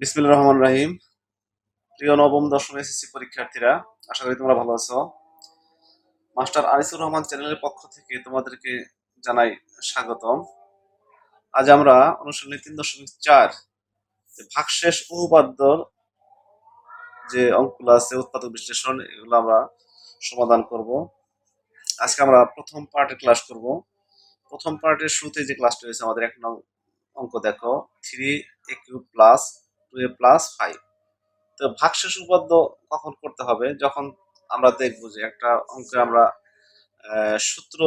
বিসমিল্লা রহমান রাহিম। প্রিয় নবম, দশম এসএসসি পরীক্ষার্থীরা, আশা করি তোমরা ভালো আছো। মাস্টার আনিসুর রহমান চ্যানেলের পক্ষ থেকে তোমাদেরকে জানাই স্বাগতম। আজ আমরা অনুশীলনী তিন দশমিক চার ভাগশেষ উপপাদ্য যে অঙ্কগুলো আছে, উৎপাদক বিশ্লেষণ, এগুলো আমরা সমাধান করব। আজকে আমরা প্রথম পার্টের ক্লাস করব। প্রথম পার্টের শুরুতে যে ক্লাসটা হয়েছে আমাদের এক নং অঙ্ক দেখো three a cube plus two a plus five তো ভাগশেষ উপপাদ্য কখন করতে হবে? যখন আমরা দেখব যে একটা অঙ্কে আমরা সূত্র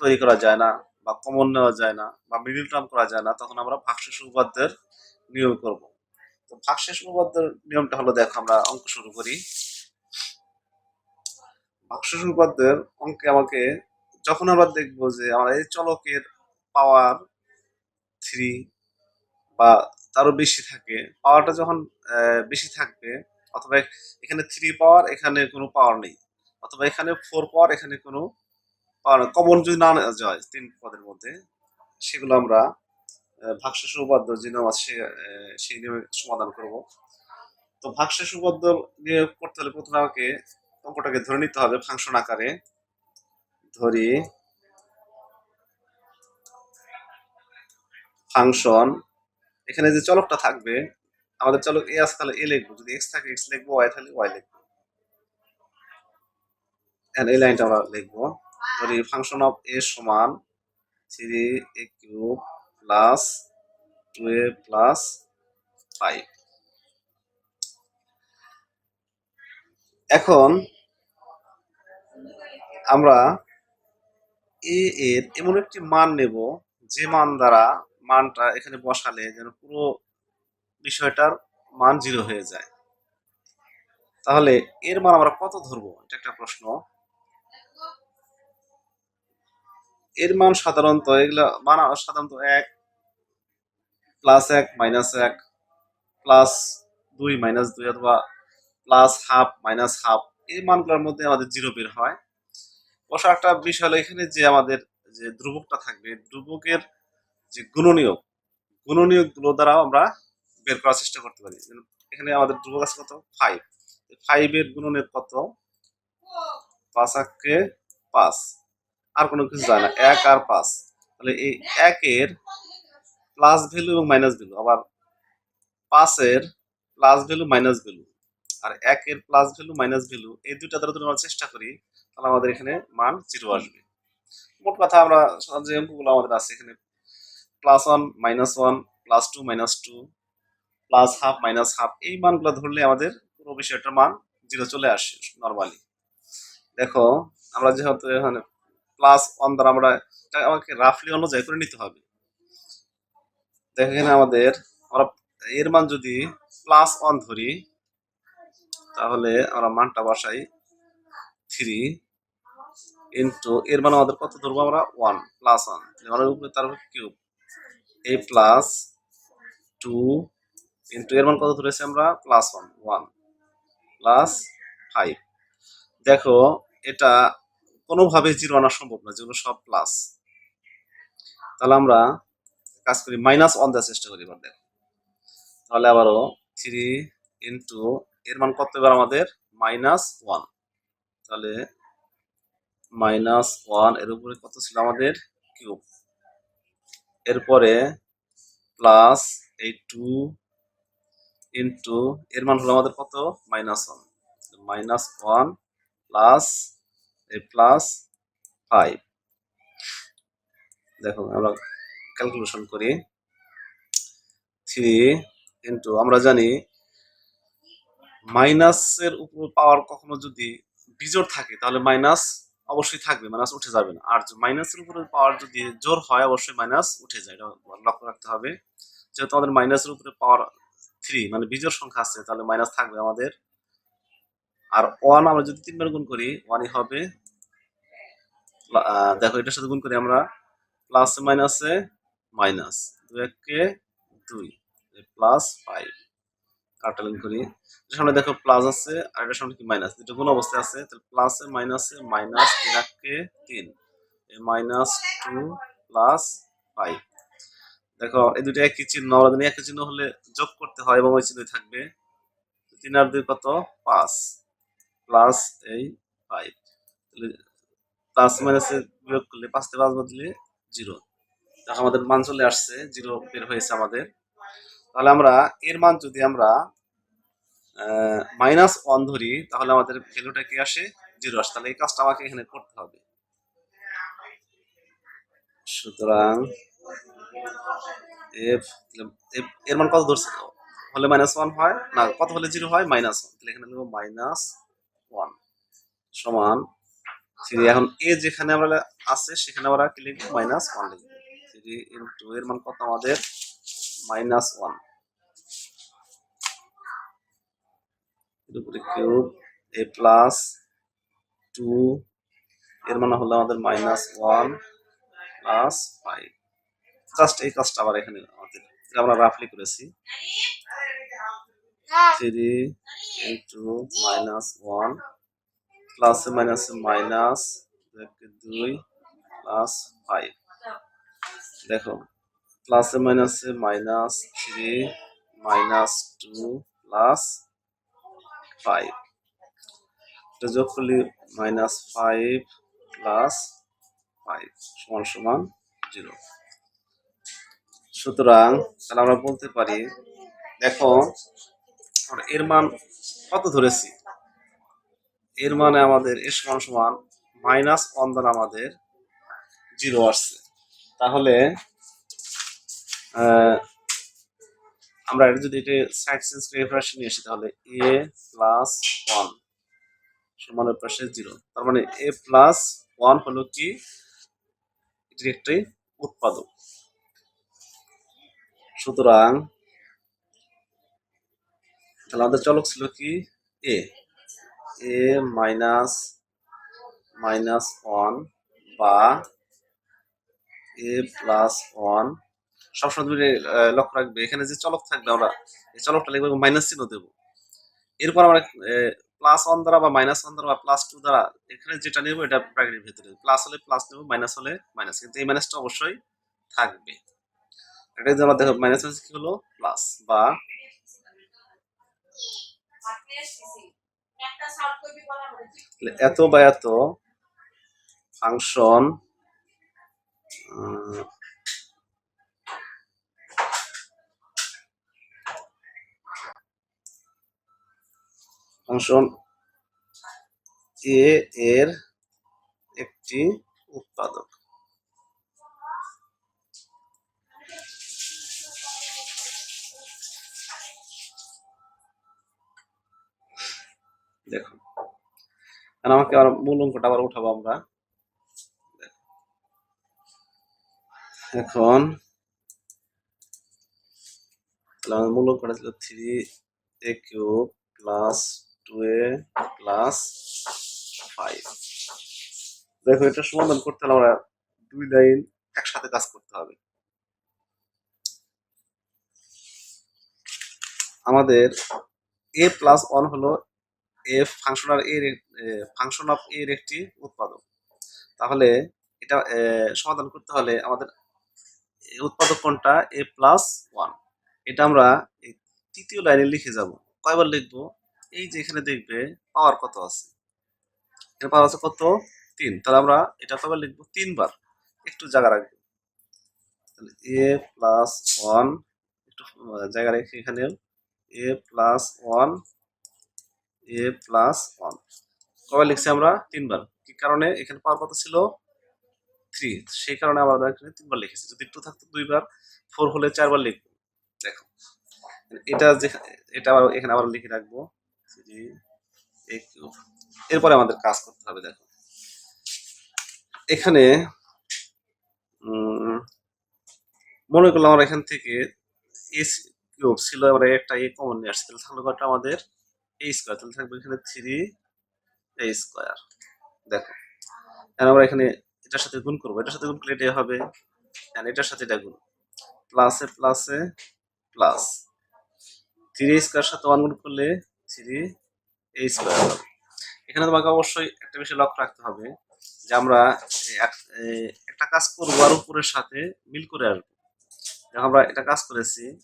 তৈরি করা যায় না বা কমন নেওয়া যায় না বা মিডিল টার্ম করা যায় না, তখন আমরা ভাগশেষ উপপাদ্যের নিয়ম করব। তো ভাগশেষ উপপাদ্যের নিয়মটা হলো দেখো, আমরা অঙ্ক শুরু করি। ভাগশেষ উপপাদ্যের অঙ্কে আমাকে যখন আমরা দেখব যে আমরা এই চলকের পাওয়ার থ্রি বা তারও বেশি থাকে। পাওয়ারটা যখন বেশি থাকবে, অথবা এখানে থ্রি পাওয়ার এখানে কোনো পাওয়ার নেই। অথবা এখানে ফোর পাওয়ার এখানে কোনো পাওয়ার কমন যদি না যায় তিন পদের মধ্যে, সেগুলো আমরা ভাগশেষ উপাদ্য যে নিয়ম আছে সেই নিয়মে সমাধান করব। তো ভাগশেষ উপাদ্য নিয়ে করতে হলে প্রথমে আমাকে অঙ্কটাকে ধরে নিতে হবে ফাংশন আকারে। ধরি ফাংশন এখানে যে চলকটা থাকবে, আমাদের চলক এ আছে, তাহলে এ লিখব। যদি এক্স থাকে এক্স লিখব ওয়াই থাকলে ওয়াই লিখব। এই লাইনটা আমরা লিখব। ধরি ফাংশন অফ এ সমান three a cube plus two a plus five এখন আমরা এ এর এমন একটি মান নেব, যে মান দ্বারা মানটা এখানে বসালে যেন পুরো বিষয়টার মান জিরো হয়ে যায়। তাহলে এর মান আমরা কত ধরবো? এটা একটা প্রশ্ন। এর মান সাধারণত এগুলা মান সাধারণত এক প্লাস এক মাইনাস এক প্লাস দুই মাইনাস দুই অথবা প্লাস হাফ মাইনাস হাফ এই মানগুলোর মধ্যে আমাদের জিরো বের হয়। অবশ্য একটা বিষয় হলো এখানে যে আমাদের যে ধ্রুবকটা থাকবে, ধ্রুবকের যে গুণনীয়ক গুণনীয়কগুলো দ্বারাও আমরা বের করার চেষ্টা করতে পারি। এখানে আমাদের ধ্রুবক আছে কত? ফাইভ ফাইভ এর গুণনীয়ক কত? পাঁচ আঁকে পাঁচ। আর কোনো কিছু যায় না, এক আর পাঁচ। তাহলে এই একের প্লাস ভ্যালু এবং মাইনাস ভ্যালু আবার পাঁচের প্লাস ভ্যালু মাইনাস ভ্যালু আর একের প্লাস ভ্যালু মাইনাস ভ্যালু এই দুইটা দ্বারা যদি আমরা চেষ্টা করি, তাহলে আমাদের এখানে মান জিরো আসবে। মোট কথা আমরা যে অঙ্কগুলো আমাদের আছে, এখানে plus one minus one plus two minus two plus half minus half এই মানগুলো ধরলে আমাদের পুরো বিষয়টার মান জিরো চলে আসে নর্মালি দেখো, আমরা যেহেতু এখানে প্লাস ওয়ান দ্বারা আমরা আমাকে রাফলি অনুযায়ী করে নিতে হবে। দেখো এখানে আমাদের, আমরা এর মান যদি প্লাস ওয়ান ধরি, তাহলে আমরা মানটা বসাই থ্রি ইন্টু এর মান আমাদের কত ধরবো আমরা? ওয়ান প্লাস ওয়ান আমাদের উপরে তার cube a plus two into এর মান কত ধরেছি আমরা? Plus one one plus five দেখো, এটা কোনোভাবে জিরো আনা সম্ভব না, যেগুলো সব প্লাস তাহলে আমরা কাজ করি মাইনাস ওয়ান দেওয়ার চেষ্টা করি এবার। দেখো তাহলে আবারও থ্রি ইন্টু এর মান কত এবার আমাদের? মাইনাস ওয়ান তাহলে মাইনাস ওয়ানের উপরে কত ছিল আমাদের? কিউব এরপরে প্লাস এই টু ইন্টু এর মান হলো আমাদের কত? Minus one minus one plus এই প্লাস ফাইভ দেখো, আমরা ক্যালকুলেশন করি। থ্রি ইন্টু আমরা জানি মাইনাসের উপর পাওয়ার কখনো যদি বিজোড় থাকে, তাহলে মাইনাস অবশ্যই থাকবে মাইনাস উঠে যাবে না। আর মাইনাসের উপরে পাওয়ার যদি জোর হয়, অবশ্যই মাইনাস উঠে যায়। এটা লক্ষ্য রাখতে হবে। যেহেতু আমাদের মাইনাসের উপরে পাওয়ার থ্রি মানে বিজোড় সংখ্যা আছে, তাহলে মাইনাস থাকবে আমাদের। আর ওয়ান আমরা যদি তিনবার গুণ করি ওয়ানই হবে। দেখো, এটার সাথে গুণ করি আমরা। প্লাসে মাইনাসে মাইনাস দুই এককে দুই প্লাস ফাইভ কাটালিং করি সামনে দেখো প্লাস আছে আর এটার সামনে কি মাইনাস দুটো গুণ অবস্থায় আছে, তাহলে প্লাসে মাইনাসে মাইনাস তিন এককে তিন। মাইনাস টু প্লাস ফাইভ দেখো, এই দুটো একই চিহ্ন আমরা জানি একই চিহ্ন হলে যোগ করতে হয় এবং ওই চিহ্নই থাকবে। তিন আর দুই কত? পাঁচ। প্লাস এই ফাইভ প্লাস মাইনাসে বিয়োগ করলে পাঁচ থেকে পাঁচ বদলে জিরো আমাদের মান চলে আসছে জিরো বের হয়েছে আমাদের। তাহলে আমরা এর মান যদি আমরা মাইনাস ওয়ান ধরি, তাহলে আমাদের ভ্যালুটা কি আসে? জিরো আসে। তাহলে এই কাজটা আমাকে এখানে করতে হবে। সুতরাং এফ এর মান কত ধরছে? হলে মাইনাস ওয়ান হয়, না, কত হলে জিরো হয়? মাইনাস ওয়ান তাহলে এখানে লিখব মাইনাস ওয়ান সমান থ্রি এখন এ যেখানে আমরা আছে, সেখানে আমরা কি লিখব? মাইনাস ওয়ান লিখব। থ্রি ইন্টু এর মান কত আমাদের? Minus one. এর কিউব, এ প্লাস টু, এর মানে হলো আমাদের minus one plus five. Just এই কাজটা আবার এখানে আমাদের আমরা রাফলি করেছি। থ্রি ইন্টু মাইনাস ওয়ান প্লাসে মাইনাসে মাইনাস দুই প্লাস ফাইভ। দেখো প্লাসে মাইনাসে minus three minus two plus five এটা যোগ করলে মাইনাস ফাইভ প্লাস ফাইভ সমান সমান জিরো সুতরাং তাহলে আমরা বলতে পারি, দেখো এর মান কত ধরেছি? এর মানে আমাদের এর সমান সমান মাইনাস ওয়ান দ্বারা আমাদের জিরো আসছে। তাহলে আমরা এটা যদি এটা সাইড করে এপাশে নিয়ে আসি তাহলে এ প্লাস ওয়ান সমানের পাশে জিরো তার মানে এ প্লাস ওয়ান হলো কি? এটির একটি উৎপাদক। সুতরাং তাহলে আমাদের চলক ছিল কি? A a minus minus one বা এ প্লাস ওয়ান সবসময় তুমি লক্ষ্য রাখবে। এখানে যে চলক থাকবে আমরা, এই চলকটা লিখব মাইনাস চিহ্ন দেবো। এরপর আমরা প্লাস ওয়ান দ্বারা বা মাইনাস ওয়ান দ্বারা বা প্লাস টু দ্বারা এখানে যেটা নেব এটা ব্র্যাকেটের ভেতরে। প্লাস হলে প্লাস নেব মাইনাস হলে মাইনাস কিন্তু এই মাইনাসটা অবশ্যই থাকবে। এটা যদি আমরা দেখো মাইনাস কি হলো? প্লাস বা এত বা এত ফাংশন ফাংশন এ এর একটি উৎপাদক। দেখুন। এখন আমাকে আবার মূল অঙ্কটা আবার উঠাবো আমরা। এখন মূল অঙ্কটা ছিল three a cube plus two plus five দেখো, এটা সমাধান করতে হলে আমরা দুই লাইন একসাথে কাজ করতে হবে। আমাদের এ প্লাস ওয়ান হলো এ ফাংশনাল এর ফাংশন অফ এর একটি উৎপাদক। তাহলে এটা সমাধান করতে হলে আমাদের উৎপাদক কোনটা? এ প্লাস ওয়ান এটা আমরা তৃতীয় লাইনে লিখে যাব। কয়বার লিখব? এই যে এখানে দেখবে পাওয়ার কত আছে? এর পাওয়ার আছে কত? তিন। তাহলে আমরা এটা কয়বার লিখব? তিনবার। একটু জায়গা রাখব। এ প্লাস ওয়ান, একটু জায়গা রেখে এখানে a plus one, a plus one. কবে লিখছি আমরা? তিনবার। কি কারণে? এখানে পাওয়ার কত ছিল? থ্রি। সেই কারণে আমরা এখানে তিনবার লিখেছি। যদি টু থাকতো দুইবার, ফোর হলে চারবার লিখব। দেখো। এটা যে, এটা আবার এখানে আবার লিখে রাখব। এরপরে আমাদের কাজ করতে হবে, দেখো। এখানে মনে করলাম আমরা এখান থেকে এ কিউব ছিল আমরা একটা এ কমন নিয়ে আসছি, তাহলে থাকল কয়টা আমাদের? এ স্কোয়ার, তাহলে থাকবে এখানে থ্রি এ স্কোয়ার। দেখো, এখন আমরা এখানে এটার সাথে গুণ করব। এটার সাথে গুণ করলে এটা হবে and এটার সাথে এটা গুণ। প্লাসে প্লাসে, প্লাস। থ্রি স্কোয়ার সাথে ওয়ান গুণ করলে থ্রি এ স্কোয়ার। হবে এখানে তোমাকে অবশ্যই একটা বিষয় লক্ষ্য রাখতে হবে যে আমরা এক- একটা কাজ করব আর উপরের সাথে মিল করে আসব। দেখো আমরা এটা কাজ করেছি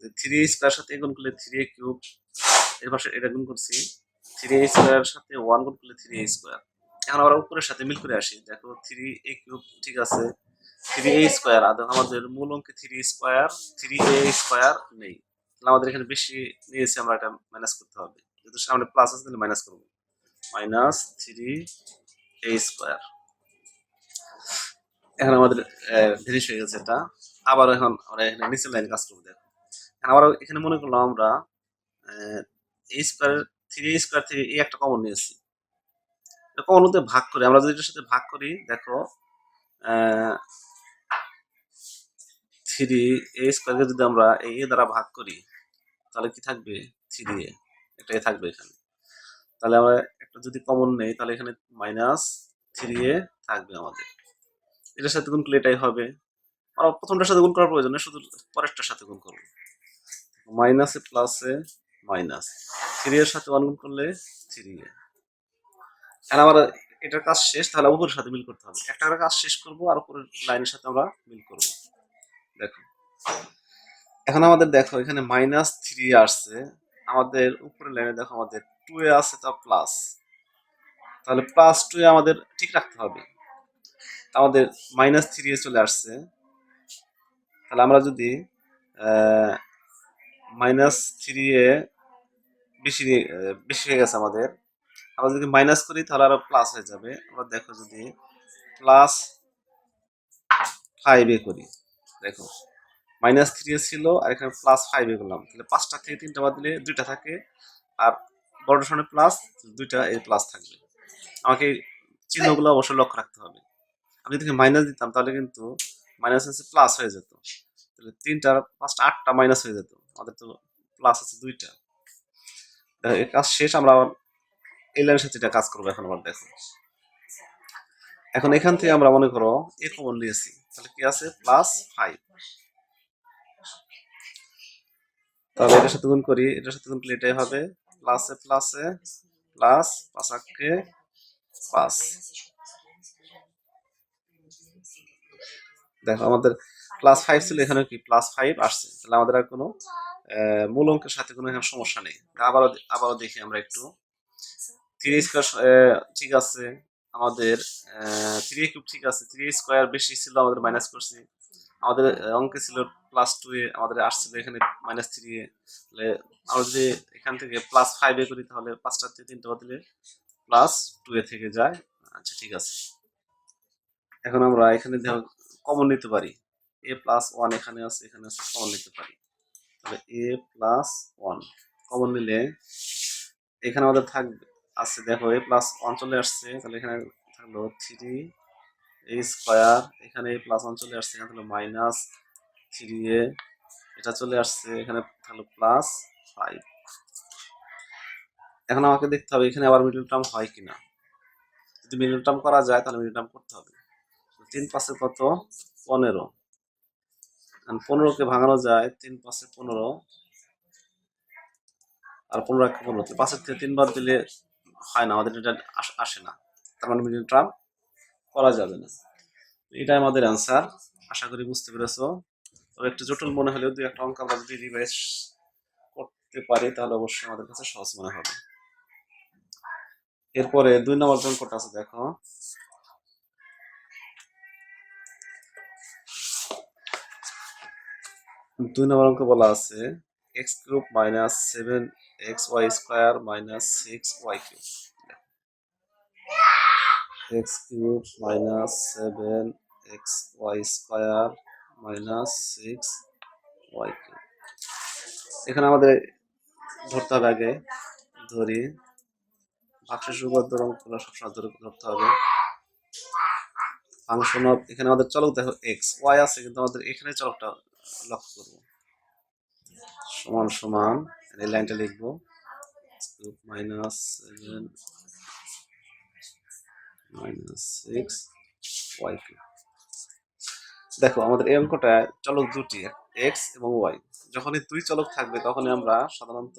থ্রি স্কোয়ার সাথে গুণ করলে থ্রি এ কিউব, এর এটা গুণ করছি, থ্রি এ স্কোয়ার সাথে ওয়ান গুণ করলে থ্রি এ স্কোয়ার। এখন আমরা উপরের সাথে মিল করে আসি। দেখো থ্রি এ কিউব ঠিক আছে, থ্রি এ স্কোয়ার। আর দেখো আমাদের মূল অঙ্কে three square, three a square নেই। আমাদের এখানে বেশি নিয়েছি আমরা এটা মাইনাস করতে হবে। যেহেতু সামনে প্লাস আছে, তাহলে মাইনাস করব। মাইনাস থ্রি এ স্কোয়ার এখন আমাদের ফিনিশ হয়ে গেছে এটা। আবার এখন আমরা এখানে নিচের লাইন কাজ করব, দেখো। এখন আবার এখানে মনে করলাম আমরা এই স্কোয়ার থ্রি এ স্কোয়ার থেকে এই একটা কমন নিয়েছি। কমন মধ্যে ভাগ করি। আমরা যদি এটার সাথে ভাগ করি, দেখো থ্রি এ স্কোয়ারকে যদি আমরা এ দ্বারা ভাগ করি তাহলে কি থাকবে? থ্রি এ এটাই থাকবে এখানে। তাহলে আমরা একটা যদি কমন নেই, তাহলে এখানে মাইনাস থ্রি এ থাকবে আমাদের। এটার সাথে গুণ করলে এটাই হবে। আমরা প্রথমটার সাথে গুণ করার প্রয়োজন নেই, শুধু পরেরটার সাথে গুণ করব। মাইনাসে প্লাসে মাইনাস থ্রি এর সাথে ওয়ান গুণ করলে থ্রি এ। এখন আমার এটার কাজ শেষ, তাহলে উপরের সাথে মিল করতে হবে। একটা কাজ শেষ করব, আর উপরের লাইনের সাথে আমরা মিল করব। দেখো। এখন আমাদের দেখো, এখানে মাইনাস থ্রি আসছে। আমাদের উপরের লাইনে দেখো আমাদের টু এ আছে তা প্লাস তাহলে প্লাস টু এ আমাদের ঠিক রাখতে হবে। আমাদের মাইনাস থ্রি এ চলে আসছে। তাহলে আমরা যদি মাইনাস থ্রি এ বেশি বেশি হয়ে গেছে আমাদের, আমরা যদি মাইনাস করি তাহলে আরও প্লাস হয়ে যাবে। আমরা দেখো যদি প্লাস ফাইভ এ করি, দেখো। মাইনাস থ্রি ছিল আর এখানে প্লাস ফাইভ করলাম তাহলে পাঁচটা থেকে তিনটা বাদ দিলে দুইটা থাকে আর বড় সনে প্লাস দুইটা এই প্লাস থাকবে। আমাকে চিহ্নগুলো অবশ্যই লক্ষ্য রাখতে হবে। আমি যদি মাইনাস দিতাম তাহলে কিন্তু মাইনাস আছে প্লাস হয়ে যেত। তাহলে তিনটা পাঁচটা আটটা মাইনাস হয়ে যেত। আমাদের তো প্লাস আছে দুইটা। এই কাজ শেষ, আমরা এই লাইনের সাথে এটা কাজ করব এখন আবার দেখো। এখন এখান থেকে আমরা মনে করো এ কমন নিয়েছি। তাহলে কি আছে? প্লাস ফাইভ তাহলে এটার সাথে গুণ করি, এটার সাথে গুণ করলে এটাই হবে প্লাসে প্লাসে প্লাস পাঁচ আটকে পাঁচ দেখো, আমাদের প্লাস ফাইভ ছিল এখানে কি? প্লাস ফাইভ আসছে। তাহলে আমাদের আর কোনো মূল অঙ্কের সাথে কোনো এখানে সমস্যা নেই। আবারও আবারও দেখি আমরা একটু। থ্রি স্কোয়ার ঠিক আছে। আমাদের থ্রি কিউব ঠিক আছে। থ্রি স্কোয়ার বেশি ছিল, আমাদের মাইনাস করছি। আমাদের অঙ্কে ছিল প্লাস টু এ আমাদের আসছিল এখানে মাইনাস থ্রি এ। তাহলে আমরা যদি এখান থেকে প্লাস ফাইভ এ করি, তাহলে পাঁচটা থেকে তিনটা বদলে প্লাস টু এ থেকে যায়। আচ্ছা ঠিক আছে। এখন আমরা এখানে কমন নিতে পারি। এ প্লাস ওয়ান এখানে আছে এখানে আছে কমন নিতে পারি। তাহলে এ প্লাস ওয়ান কমন নিলে এখানে আমাদের থাকবে আছে, দেখো এ প্লাস ওয়ান চলে আসছে। তাহলে এখানে থাকল থ্রি এ স্কোয়ার এখানে প্লাস ওয়ান চলে আসছে, এখানে থাকল মাইনাস থ্রি এ এটা চলে আসছে, এখানে থাকল প্লাস ফাইভ এখন আমাকে দেখতে হবে এখানে আবার মিডল টার্ম হয় কিনা। যদি মিডল টার্ম করা যায়, তাহলে মিডল টার্ম করতে হবে। তিন পাশে কত? পনেরো। পনেরোকে ভাঙানো যায়, তিন পাশে পনেরো। আর পনেরো একটা পনেরো তাহলে পাঁচের থেকে তিনবার দিলে হয় না, আমাদের এটা আসে না। তার মানে মিডল টার্ম করা যাবে না। এটাই আমাদের অ্যান্সার আশা করি বুঝতে পেরেছ। তবে একটু জটিল মনে হলেও দুই একটা অঙ্ক আমরা যদি রিভাইজ করতে পারি, তাহলে অবশ্যই আমাদের কাছে সহজ মনে হবে। এরপরে দুই নম্বর অঙ্কটা আছে, দেখো। দুই নম্বর অঙ্ক বলা আছে x cube minus seven x y square minus six y cube x cube minus seven x y square minus six y cube. এখানে আমাদের ধরতে হবে আগে, ধরি। ভাগশেষ উপপাদ্য অঙ্কগুলো সবসময় ধরে ধরতে হবে। ফাংশন অফ এখানে আমাদের চলক দেখো, এক্স ওয়াই আছে, কিন্তু আমাদের এখানে চলকটা লক্ষ্য করব। সমান সমান, এই লাইনটা লিখব। মাইনাস সেভেন মাইনাস ওয়াই দেখো, আমাদের এই অঙ্কটা চলক দুটি, এক্স এবং ওয়াই। যখনই দুই চলক থাকবে, তখনই আমরা সাধারণত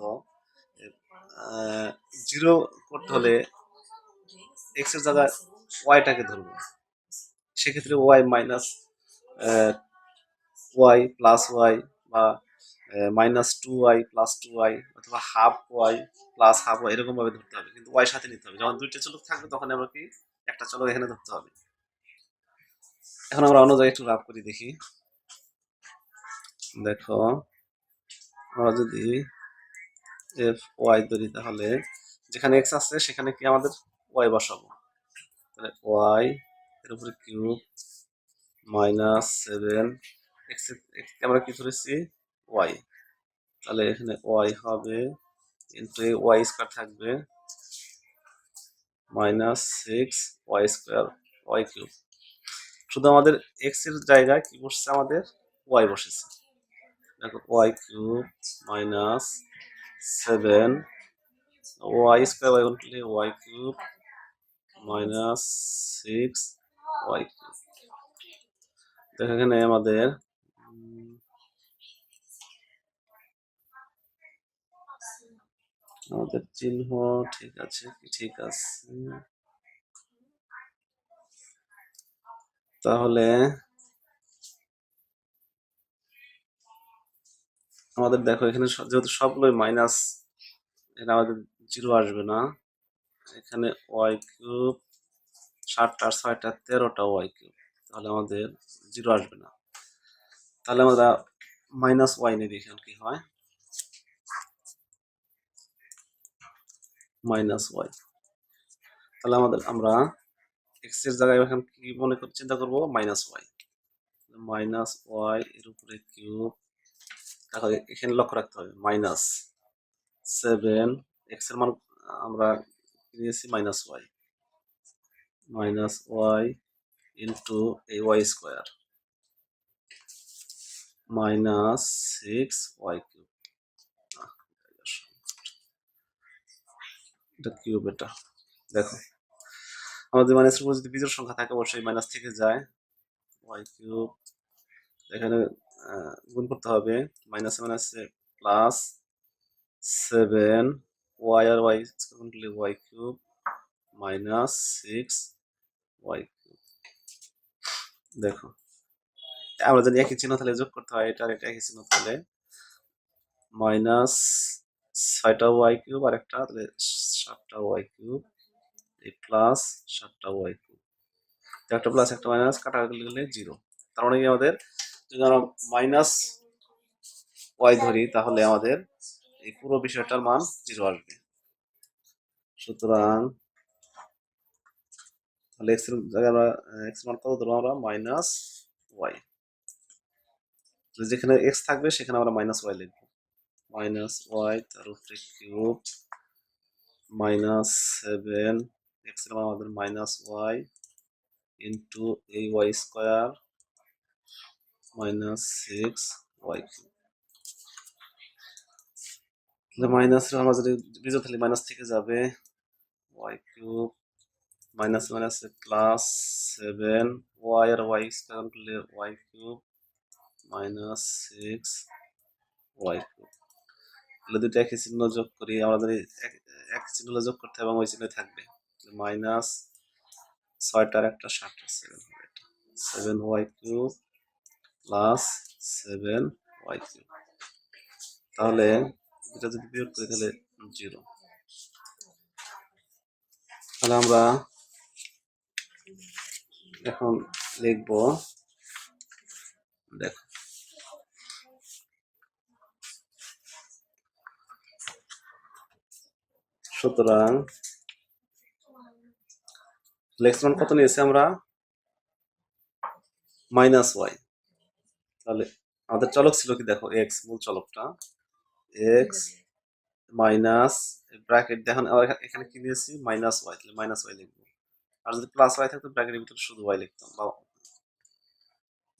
জিরো করতে হলে এক্সের জায়গায় ওয়াইটাকে ধরবো। সেক্ষেত্রে y minus y plus y বা minus two y plus two y অথবা half y plus half y এরকমভাবে ধরতে হবে। কিন্তু ওয়াই সাথে নিতে হবে। যখন দুইটা চলক থাকবে তখন আমরা কি একটা চলক এখানে ধরতে হবে। এখন আমরা অন্য জায়গায় একটু রাফ করি, দেখি। দেখো, আমরা যদি এফ ওয়াই ধরি তাহলে যেখানে এক্স আছে সেখানে কি আমাদের ওয়াই বসাবো? তাহলে ওয়াই এর উপরে কিউব মাইনাস সেভেন এক্স আমরা কি ধরেছি? ওয়াই তাহলে এখানে ওয়াই হবে ইন্টু ওয়াই স্কোয়ার থাকবে। Minus six y square, y cube. শুধু আমাদের এক্সের জায়গায় কি বসছে আমাদের? ওয়াই বসেছে। দেখো y cube minus seven, y square y করলে y cube minus six, y cube. দেখো এখানে আমাদের আমাদের চিহ্ন, ঠিক আছে, কি ঠিক আছে? তাহলে আমাদের দেখো এখানে যেহেতু সবগুলোই মাইনাস এখানে আমাদের জিরো আসবে না। এখানে ওয়াই কিউব সাতটা ছয়টা, তেরোটা ওয়াই কিউব তাহলে আমাদের জিরো আসবে না। তাহলে আমরা মাইনাস ওয়াই নিয়ে দেখি কি হয়। Minus y. তাহলে আমাদের আমরা এক্সের জায়গায় এখন কি মনে কর চিন্তা করব মাইনাস ওয়াই। মাইনাস ওয়াই এর উপরে কিউব। তাহলে এখানে লক্ষ্য রাখতে হবে, মাইনাস সেভেন এক্সের মান আমরা নিয়েছি minus y. Minus y into এই y square. Minus six y cube এটা কিউব এটা? দেখো। আমাদের মাইনাসের উপর যদি বিজোড় সংখ্যা থাকে, অবশ্যই মাইনাস থেকে যায়। ওয়াই কিউব এখানে গুণ করতে হবে। মাইনাস মাইনাসে প্লাস সেভেন ওয়াই আর ওয়াই গুণ করলে y cube minus six y cube দেখো। আমরা যদি একই চিহ্ন তাহলে যোগ করতে হয়, এটা আর এটা একই চিহ্ন তাহলে। মাইনাস ছয়টা ওয়াই কিউব আর একটা তাহলে সাতটা ওয়াই কিউব, এই প্লাস সাতটা ওয়াই কিউব। একটা প্লাস একটা মাইনাস কাটা গেলে জিরো তার মানে কি আমাদের? যদি আমরা মাইনাস ওয়াই ধরি, তাহলে আমাদের এই পুরো বিষয়টার মান জিরো আসবে। সুতরাং তাহলে এক্সের জায়গায় আমরা এক্স মান কত ধরবো আমরা? মাইনাস ওয়াই যেখানে এক্স থাকবে, সেখানে আমরা মাইনাস ওয়াই লিখব। মাইনাস ওয়াই তার উপরে কিউব মাইনাস সেভেন এক্সের মান আমাদের মাইনাস ওয়াই ইন্টু এই y square minus six y cube minus আমরা যদি বিজয় তাহলে মাইনাস থেকে যাবে y cube minus minus plus seven y আর ওয়াই স্কোয়ার করলে y cube minus six y cube তাহলে দুটো একই চিহ্ন যোগ করি, আমাদের এই এক- চিহ্ন যোগ করতে হবে এবং ওই চিহ্ন থাকবে। মাইনাস ছয়টার একটা ষাটটা seven seven y cube plus seven y cube তাহলে এটা যদি বিয়োগ করি তাহলে জিরো তাহলে আমরা এখন লিখব, দেখো। সুতরাং লেক্সমান কত নিয়েছি আমরা? মাইনাস ওয়াই তাহলে আমাদের চলক ছিল কি দেখো এক্স মূল চলকটা। এক্স মাইনাস ব্র্যাকেট দেখেন এখানে কি নিয়েছি? মাইনাস ওয়াই তাহলে মাইনাস ওয়াই লিখব। আর যদি প্লাস ওয়াই থাকতো ব্র্যাকেটের ভিতরে শুধু ওয়াই লিখতাম।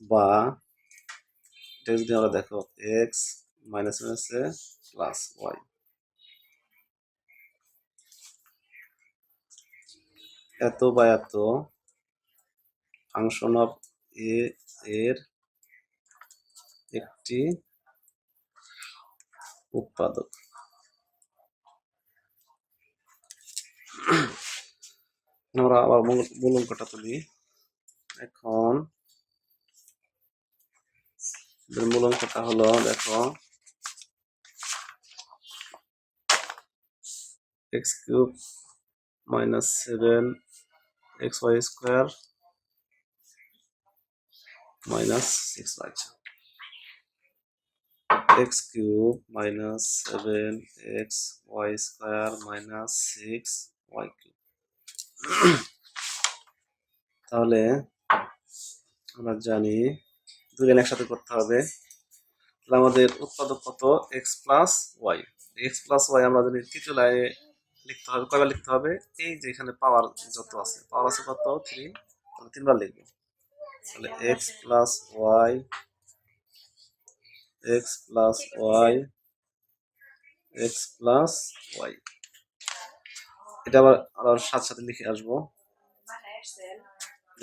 বা এটা যদি আমরা দেখো এক্স মাইনাস মাইনাসে প্লাস ওয়াই এত বা এত ফাংশন অফ এ এর একটি উৎপাদক। আমরা আবার মূল অঙ্কটা তুলি। এখন মূল অঙ্কটা হলো, দেখো x cube minus seven x y square minus six y x cube minus seven x y square minus six y cube তাহলে আমরা জানি লাইন একসাথে করতে হবে। তাহলে আমাদের উৎপাদক কত? X plus y x plus y আমরা যদি তৃতীয় লাইনে লিখতে হবে, কয়বার লিখতে হবে? এই যে এখানে পাওয়ার যত আছে পাওয়ার আছে কত? থ্রি তাহলে তিনবার লিখব। তাহলে x plus y x plus y x plus y এটা আবার আবার সাথে সাথে লিখে আসব।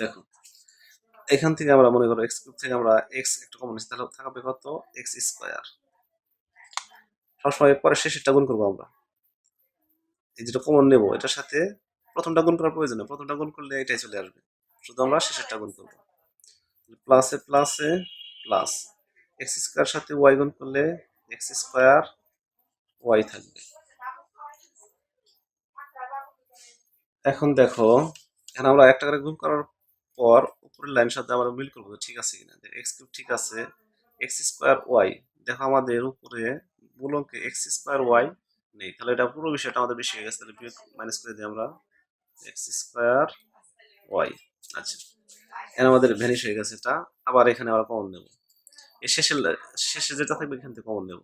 দেখো, এখান থেকে আমরা মনে করো এক্স কিউব থেকে আমরা এক্স একটা কমন নিচ্ছি, তাহলে থাকবে কত? এক্স স্কোয়ার সবসময় পরে শেষেরটা গুণ করব আমরা। এই যেটা কমন নেব, এটার সাথে প্রথমটা গুণ করার প্রয়োজন প্রথমটা গুণ করলে এটাই চলে আসবে। শুধু আমরা শেষেরটা গুণ করব। প্লাসে প্লাসে প্লাস এক্স স্কোয়ার সাথে ওয়াই গুণ করলে এক্স স্কোয়ার ওয়াই থাকবে। এখন দেখো, এখন আমরা একটা করে গুণ করার পর উপরের লাইনের সাথে আমরা মিল করব, ঠিক আছে কিনা? এক্স কিউব ঠিক আছে এক্স স্কোয়ার ওয়াই দেখো আমাদের উপরে মূলকে এক্স স্কোয়ার ওয়াই নেই। তাহলে এটা পুরো বিষয়টা আমাদের বেশি হয়ে গেছে। তাহলে বিয়োগ মাইনাস করে দিই আমরা। এক্স স্কোয়ার ওয়াই আচ্ছা। এখানে আমাদের ভ্যানিশ হয়ে গেছে এটা। আবার এখানে আমরা কমন নেব। এই শেষে শেষে যেটা থাকবে এখান থেকে কমন নেব।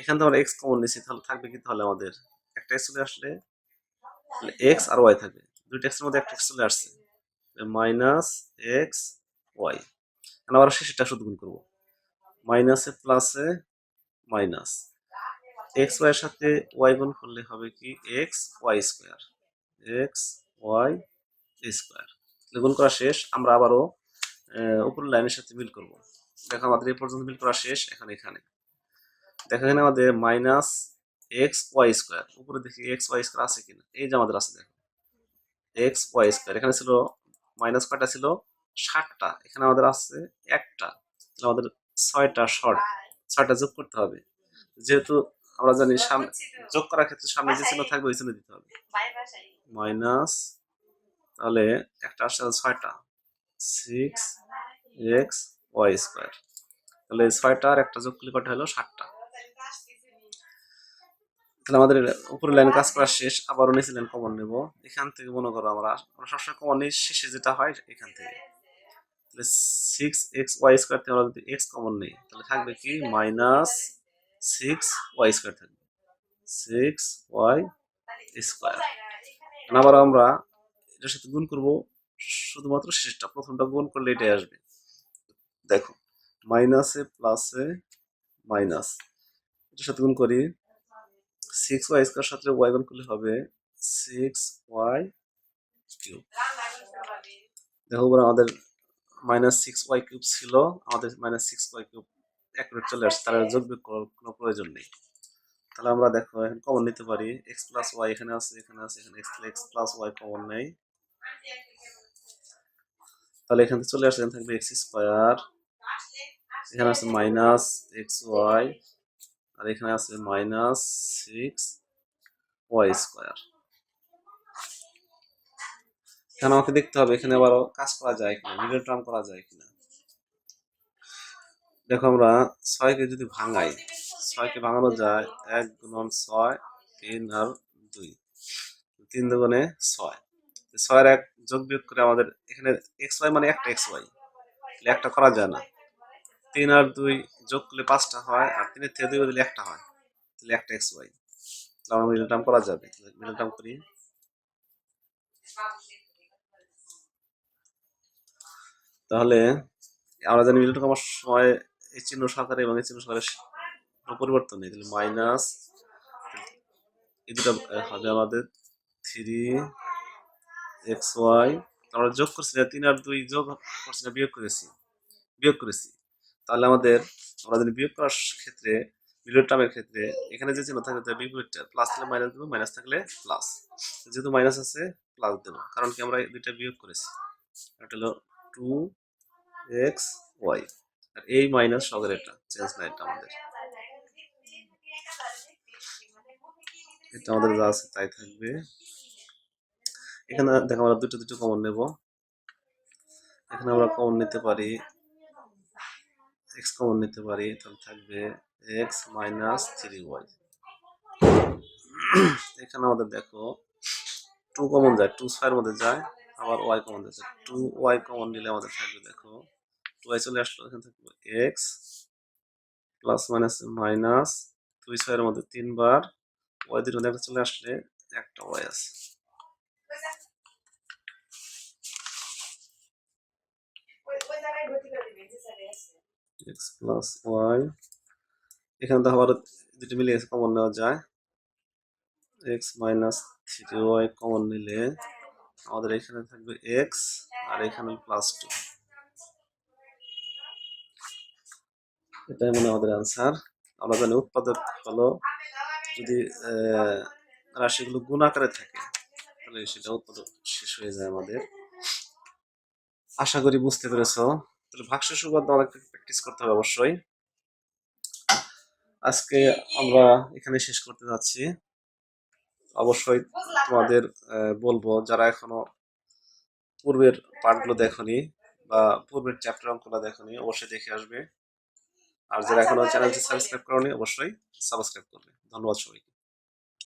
এখান থেকে আমরা এক্স কমন নিয়েছি তাহলে থাকবে কি? তাহলে আমাদের একটা এক্স চলে আসলে এক্স আর ওয়াই থাকবে। দুইটা এক্সের মধ্যে একটা এক্স চলে আসছে। মাইনাস এক্স ওয়াই আবার শেষেরটা শুধু গুণ করব। মাইনাসে প্লাসে মাইনাস এক্স ওয়াই এর সাথে ওয়াই গুণ করলে হবে কি? X y square x y square গুণ করা শেষ। আমরা আবারও উপরের লাইনের সাথে মিল করব। দেখো আমাদের এই পর্যন্ত মিল করা শেষ এখন এখানে। দেখো এখানে আমাদের মাইনাস এক্স ওয়াই স্কোয়ার উপরে দেখি এক্স ওয়াই স্কোয়ার আছে কিনা? এই যে আমাদের আছে দেখো। এক্স ওয়াই স্কোয়ার এখানে ছিল মাইনাস কয়টা ছিল? ষাটটা এখানে আমাদের আছে একটা। আমাদের ছয়টা শর্ট ছয়টা যোগ করতে হবে। যেহেতু আমরা জানি সামনে যোগ করার ক্ষেত্রে সামনে যে চিহ্ন থাকবে ওই চিহ্ন দিতে হবে। মাইনাস তাহলে একটা আসছে ছয়টা। সিক্স এক্স ওয়াই স্কোয়ার তাহলে ছয়টা আর একটা যোগ করলে কটা হলো? ষাটটা তাহলে আমাদের উপরের লাইন কাজ করা শেষ আবারও নিচে লাইন কমন নেব। এখান থেকে মনে করো আমরা আমরা সবসময় কমন নিই শেষে যেটা হয় এখান থেকে। তাহলে সিক্স এক্স ওয়াই স্কোয়ার থেকে আমরা যদি এক্স কমন নেই তাহলে থাকবে কি? মাইনাস সিক্স ওয়াই স্কোয়ার থাকবে। সিক্স ওয়াই স্কোয়ার আবার আমরা এটার সাথে গুণ করব শুধুমাত্র শেষটা প্রথমটা গুণ করলে এটাই আসবে। দেখো মাইনাসে প্লাসে মাইনাস এটার সাথে গুণ করি। সিক্স ওয়াই স্কোয়ার সাথে ওয়াই গুণ করলে হবে সিক্স ওয়াই কিউব দেখো আমাদের মাইনাস সিক্স ওয়াই কিউব ছিল। আমাদের minus six y cube accurate চলে আসছে তার যোগ বিয়োগ করার কোনো প্রয়োজন নেই। তাহলে আমরা দেখো এখন কমন নিতে পারি। এক্স প্লাস ওয়াই এখানে আছে এখানে আছে এখানে x x plus y common নেই। তাহলে এখান থেকে চলে আসছে এখানে থাকবে এক্স স্কোয়ার এখানে আছে মাইনাস এক্স ওয়াই আর এখানে আছে মাইনাস সিক্স ওয়াই স্কোয়ার এখানে আমাকে দেখতে হবে এখানে আবারও কাজ করা যায় কিনা মিডল টার্ম করা যায় কিনা। দেখো আমরা ছয়কে যদি ভাঙাই, ছয়কে ভাঙানো যায় এক গুণন ছয় তিন আর দুই। তিন দুগুণে ছয়। ছয়ের এক যোগ বিয়োগ করে আমাদের এখানে এক্স ওয়াই মানে একটা এক্স ওয়াই একটা করা যায় না। তিন আর দুই যোগ করলে পাঁচটা হয়, আর তিনের থেকে দুই বদলে একটা হয়। তাহলে একটা এক্স ওয়াই তাহলে আমরা মিডল টার্ম করা যাবে। মিডল টার্ম করি। তাহলে আমরা জানি মিডল টার্ম সময় এই চিহ্ন সহকারে এবং এই চিহ্ন সহকারে পরিবর্তন নেই। মাইনাস এই দুটো হবে আমাদের থ্রি এক্স ওয়াই আমরা যোগ করছি না, তিন আর দুই যোগ করছি না, বিয়োগ করেছি। বিয়োগ করেছি। তাহলে আমাদের, আমরা যদি বিয়োগ করার ক্ষেত্রে মিডল টার্মের ক্ষেত্রে এখানে যে চিহ্ন থাকবে বিপরীতটা প্লাস থাকলে মাইনাস দেবো মাইনাস থাকলে প্লাস যেহেতু মাইনাস আছে প্লাস দেবো। কারণ কি আমরা দুইটা বিয়োগ করেছি। এটা হলো টু এক্স ওয়াই আর এই মাইনাস সবের এটা চেঞ্জ না এটা আমাদের। এটা আমাদের যা আছে তাই থাকবে। এখানে দেখো আমরা দুটো দুটো কমন নেব। এখানে আমরা কমন নিতে পারি এক্স কমন নিতে পারি, তাহলে থাকবে এক্স মাইনাস থ্রি ওয়াই এখানে আমাদের দেখো টু কমন যায় টু ছয়ের মধ্যে যায়, আবার ওয়াই কমন যাচ্ছে টু ওয়াই কমন নিলে আমাদের থাকবে, দেখো টু চলে আসলো এখানে থাকবে এক্স প্লাস মাইনাস মাইনাস দুই ছয়ের মধ্যে তিনবার ওয়াই মধ্যে একটা চলে আসলে একটা ওয়াই আছে এক্স প্লাস ওয়াই এখানে তো আবার দুটো মিলে গেছে কমন নেওয়া যায় x minus three y common নিলে আমাদের এখানে থাকবে এক্স আর এখানে প্লাস টু এটাই মনে আমাদের অ্যান্সার আমরা জানি উৎপাদক হলো যদি রাশিগুলো গুণ আকারে থাকে, তাহলে সেটা উৎপাদক শেষ হয়ে যায় আমাদের। আশা করি বুঝতে পেরেছ। তাহলে ভাগশেষ সুবাদ আমাদের প্র্যাকটিস করতে হবে অবশ্যই। আজকে আমরা এখানে শেষ করতে যাচ্ছি। অবশ্যই তোমাদের বলব, যারা এখনও পূর্বের পার্টগুলো দেখনি বা পূর্বের চ্যাপ্টার অঙ্কগুলো দেখনি, অবশ্যই দেখে আসবে। আর যারা এখনও চ্যানেলটি সাবস্ক্রাইব করনি অবশ্যই সাবস্ক্রাইব করবে। ধন্যবাদ সবাইকে।